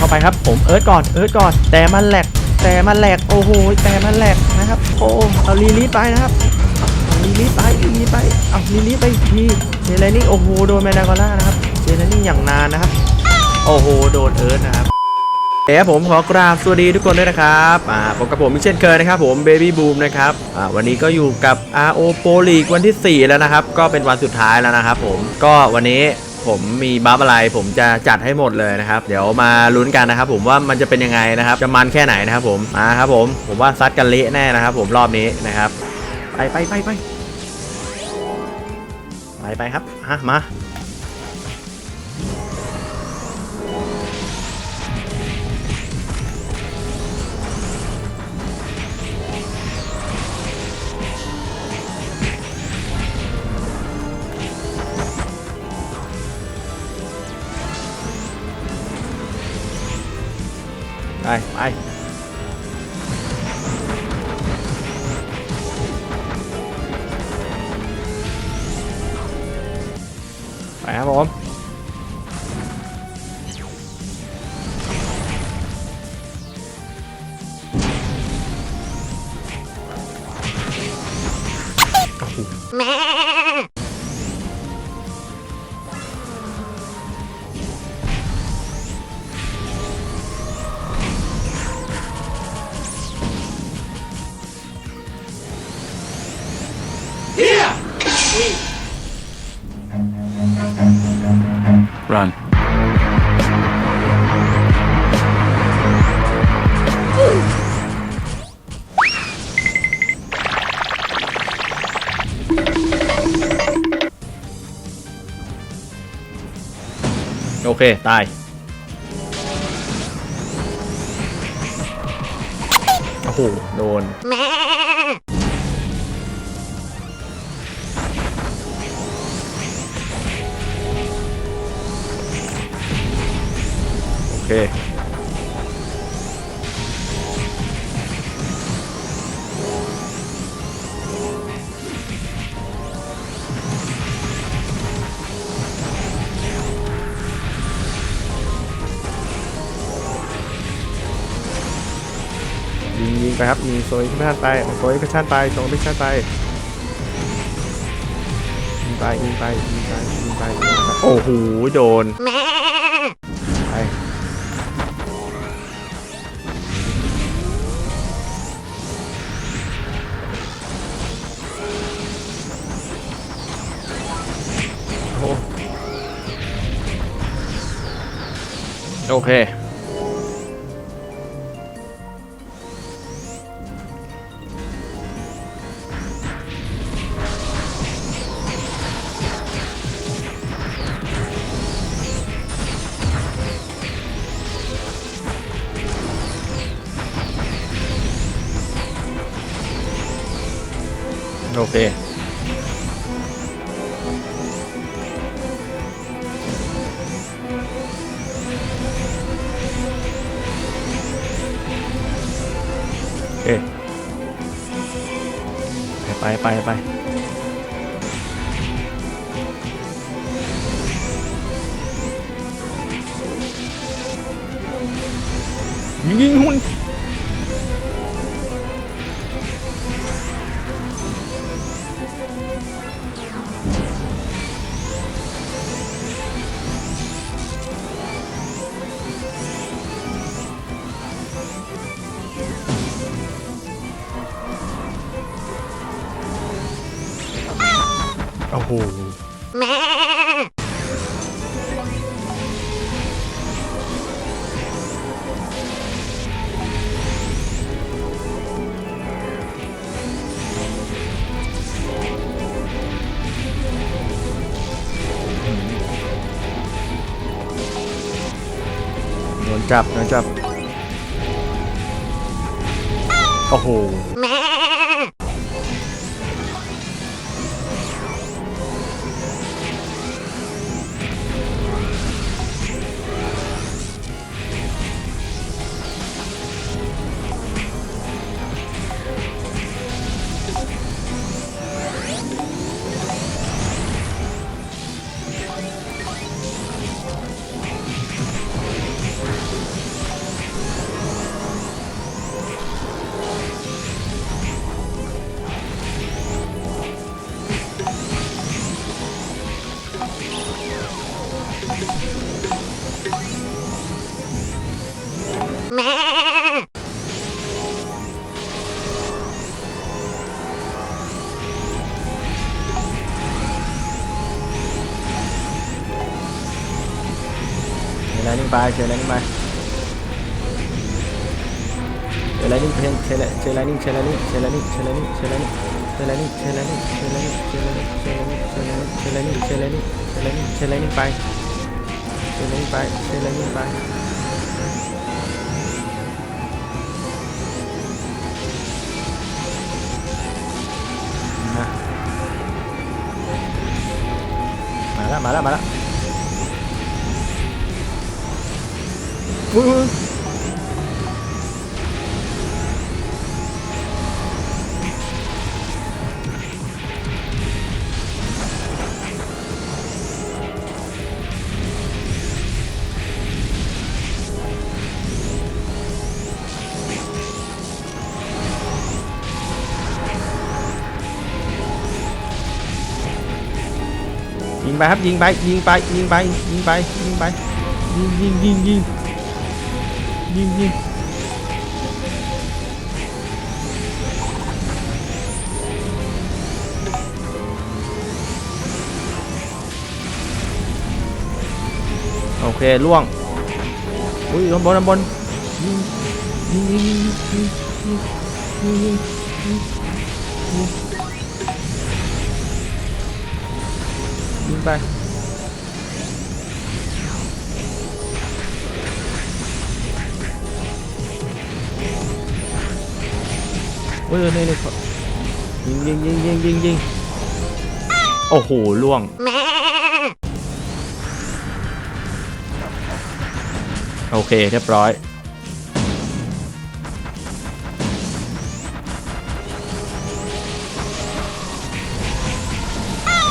เข้าไปครับ ผมเอิร์ธก่อนเอิร์ธก่อน แต่มันแหลกแต่มันแหลกโอ้โหแต่มันแหลกนะครับโอ้เอาลีลีไปนะครับเอาลีลีไปลีลีไปเอาลีลีไปอีกทีเจเลนี่โอ้โหโดนแมนดากอล่านะครับเจเลนี่อย่างนานนะครับ โอ้โหโดนเอิร์ธนะครับเอ๋ผมขอกราบสวัสดีทุกคนด้วยนะครับอ่าพบกับผมเช่นเคยนะครับผม Baby Boom นะครับอ่าวันนี้ก็อยู่กับ RO Pro League วันที่ 4 แล้วนะครับ ก็เป็นวันสุดท้ายแล้วนะครับผมก็วันนี้ ผมมีบัฟอะไรผมจะจัดให้หมดเลยนะครับ เดี๋ยวมาลุ้นกันนะครับ ผมว่ามันจะเป็นยังไงนะครับ จะมันแค่ไหนนะครับ ผมมาครับผมผมว่าซัดกันเละแน่นะครับ ผมรอบนี้นะครับ ไปไปไปไปไปไปครับฮะมา ไปไปไปครับผม โอเค ตาย โอ้โห โดน โอเค ไปครับยิงโซยพิชชั่นไปโซยพิชชั่นไปโซยพิชันไปยิงไปยิงไปยิงไปยิงไปยิงไปโอ้โหโดนไปโอ้โอเค ไป โอ้โหโดนจับโดนจับ โอ้โห ไปเชลไลนิ่งไปเชลไลนิ่งเพนเชลเชลไลนิ่งเชลไลนิ่งเชลไลนิ่งเชลไลนิ่งเชลไลนิ่งเชลไลนิ่งเชลไลนิ่งเชลไลนิ่งเชลไลนิ่งเชลไลนิ่งเชลไลนิ่งเชลไลนิ่งเชลไลนิ่งเชลไลนิ่งเชลไลนิ่งไปเชลไลนิ่งไปเชลไลนิ่งไปมาแล้วมาแล้วมาแล้ว อุ้ยยิงไปครับยิงไปยิงไปยิงไปยิงไปยิงไปยิงยิงยิงยิง ยิงยิงโอเคล่วง อุ้ยข้างบนข้างบนยิงยิงยิงยิงยิงยิงยิงยิงยิงยิงยิงไป เฮ้ยนี่นี่อยิงยิงยิงยิงยิงยิงโอ้โหล่วงโอเคเรียบร้อย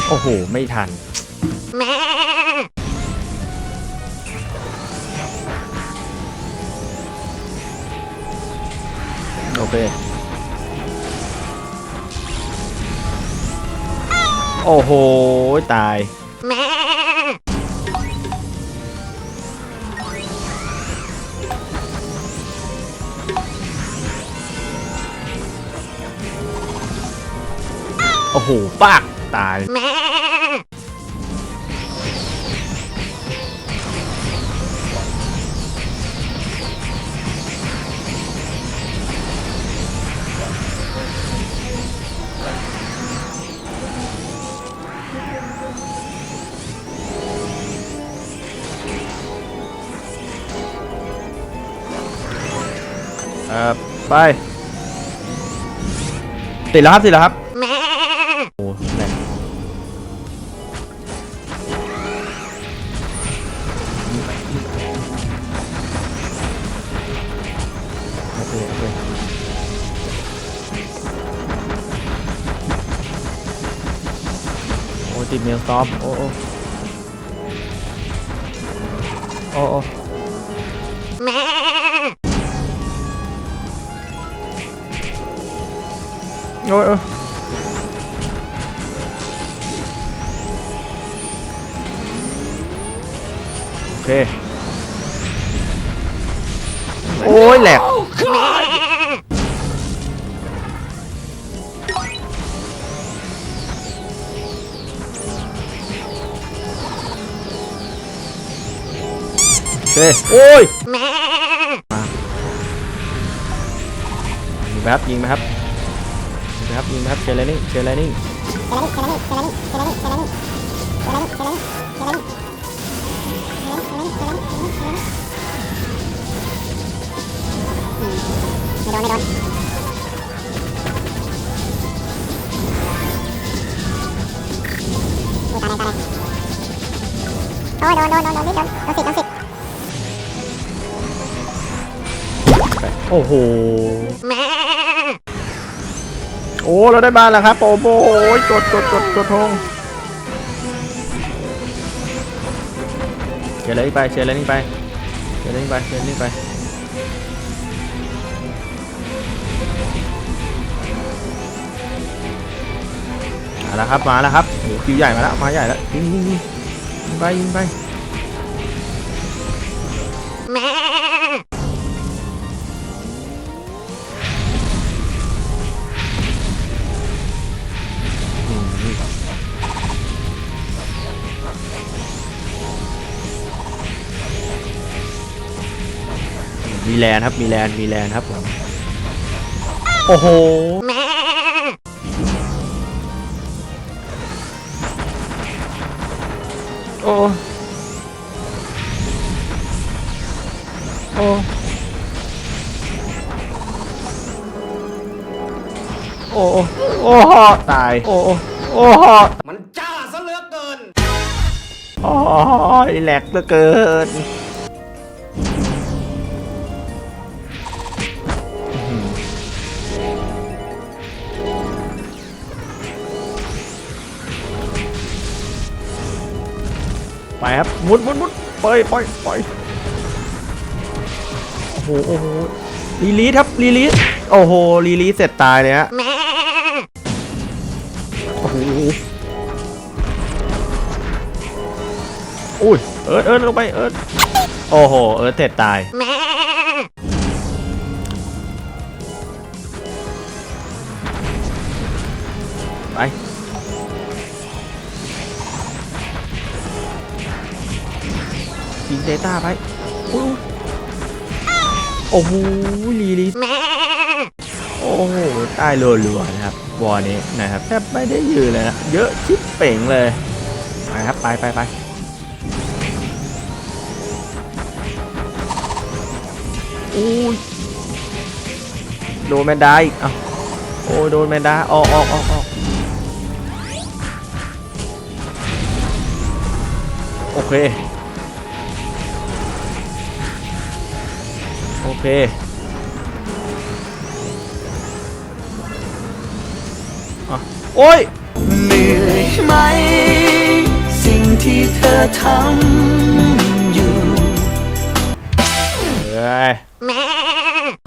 โอ้โห ไม่ทัน โอเค โอ้โห ตาย โอ้โหปากตาย เอ่อไป ติดแล้วครับติดแล้วครับโอ้แรงโอเคโอเคโอ้ติดเมลซอฟโอ้โอ้โอ้โอ้ โอ้ยโอ้ยโอเค โอ้ยแหลกโอเคโอ้ยมายิงไหมครับยิงไหมครับยิงไหม ครับยิงครับเชลนิ่งเชลนิ่งไม่โดนไม่โดนตายตายโอ้ยโดนโดนโดนโดนไม่โดนโดนสิโดนสิโอ้โห โอ้ เราได้บ้านแล้วครับโอ้โหกดกดกดกดทงเชลเลนิ่งไปเชลเลนิ่ไปเชลเลนิ่ไปเชลเลนิ่ไปมาแล้วครับมาแล้วครับโอ้โหคิวใหญ่มาแล้วมาใหญ่แล้วยิงยิงยิงยิงไปยิงไป แลนครับ มีแลนมีแลนครับผมโอ้โหโอ้โอ้โอ้โอ้โหตาย โอ้โอ้โหมันจ้าซะเหลือเกิน โอ้ยแหลกเหลือเกิน ไปครับมุดมุดมุดปล่อยปล่อยปล่อยโอ้โหโอ้โหรีลีสครับรีลีสโอ้โหรีลีสเสร็จตายเลยฮะโอ้โหอุ้ยเอิร์ดเอิร์ดลงไปเอิร์ดโอ้โหเอิร์ดเสร็จตาย ยิงเดต้าไปอุ๊ยโอ้โหรีลีสโอ้โหใต้รัวๆนะครับวอลนี้นะครับแทบไม่ได้ยืนเลยนะเยอะชิบเป่งเลยไปครับไปไปไปอุ้ยโดนแมนดาอีกเอ้าโอ้ยโดนแมนดาออกออกออกออกโอเค เคอะโอ้ยเหนื่อยไหม สิ่งที่เธอทำอยู่เอ้ย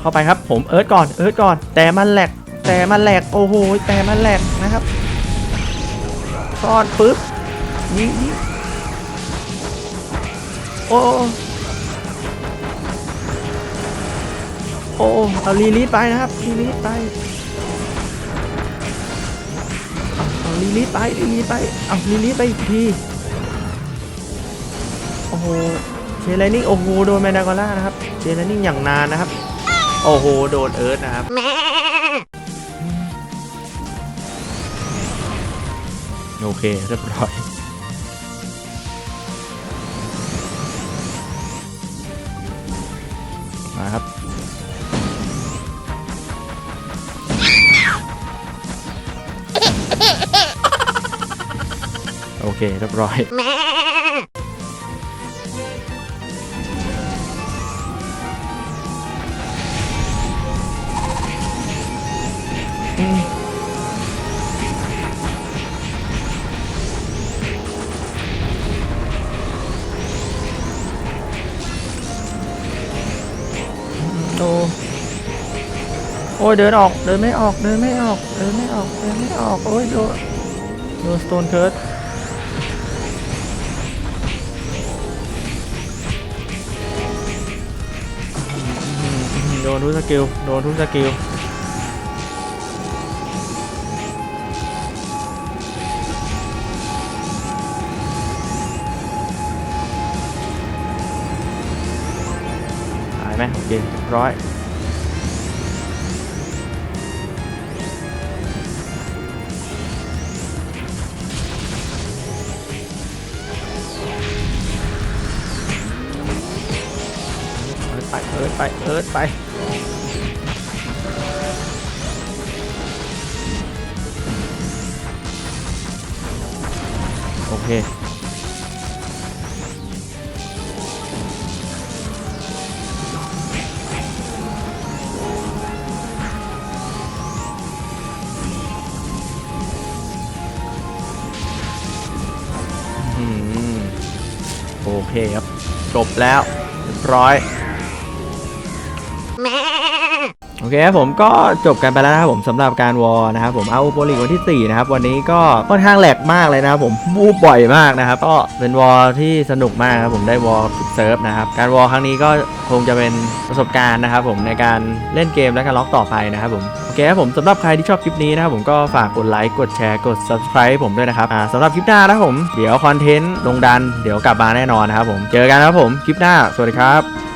เข้าไปครับผมเอิร์ธก่อนเอิร์ธก่อน แต่มันแหลกแต่มันแหลกโอ้โหแต่มันแหลกนะครับซ่อนปึ๊บยิงยิงโอ้ โอ้เอารีลีสไปนะครับรีลีสไปเอาเอารีลีสไปรีลีสไปเอารีลีสไปอีกทีโอ้โหเชลไลนิ่งโอ้โหโดนแมนดากอล่านะครับเชลไลนิ่งอย่างนานนะครับ โอ้โหโดนเอิร์ธนะครับโอเคเรียบร้อย เคเรียบร้อยโตโอ้ยเดินออก เดินไม่ออก เดินไม่ออก เดินไม่ออก เดินไม่ออก โอ้ยโดนโดนสโตนเคิร์ด นทุกสกิล โดนทุกสกิลตายไหมโอเคร้อยเอิร์ธไปเอิร์ธไปเอิร์ธไป เค โอเคครับ จบแล้วเรียบร้อย โอเคครับผมก็จบกันไปแล้วนะครับผมสำหรับการวอลนะครับผมเอาโปรลีกวันที่ 4 นะครับ วันนี้ก็ค่อนข้างแหลกมากเลยนะครับผมบูบบ่อยมากนะครับ ก็เป็นวอลที่สนุกมากครับผมได้วอลเซิร์ฟนะครับ การวอลครั้งนี้ก็คงจะเป็นประสบการณ์นะครับผมในการเล่นเกมและการล็อกต่อไปนะครับผมโอเคครับผมสำหรับใครที่ชอบคลิปนี้นะครับผมก็ฝากกดไลค์กดแชร์กด subscribe ผมด้วยนะครับสำหรับคลิปหน้านะครับผมเดี๋ยวคอนเทนต์ลงดันเดี๋ยวกลับมาแน่นอนนะครับผมเจอกันครับผมคลิปหน้าสวัสดีครับ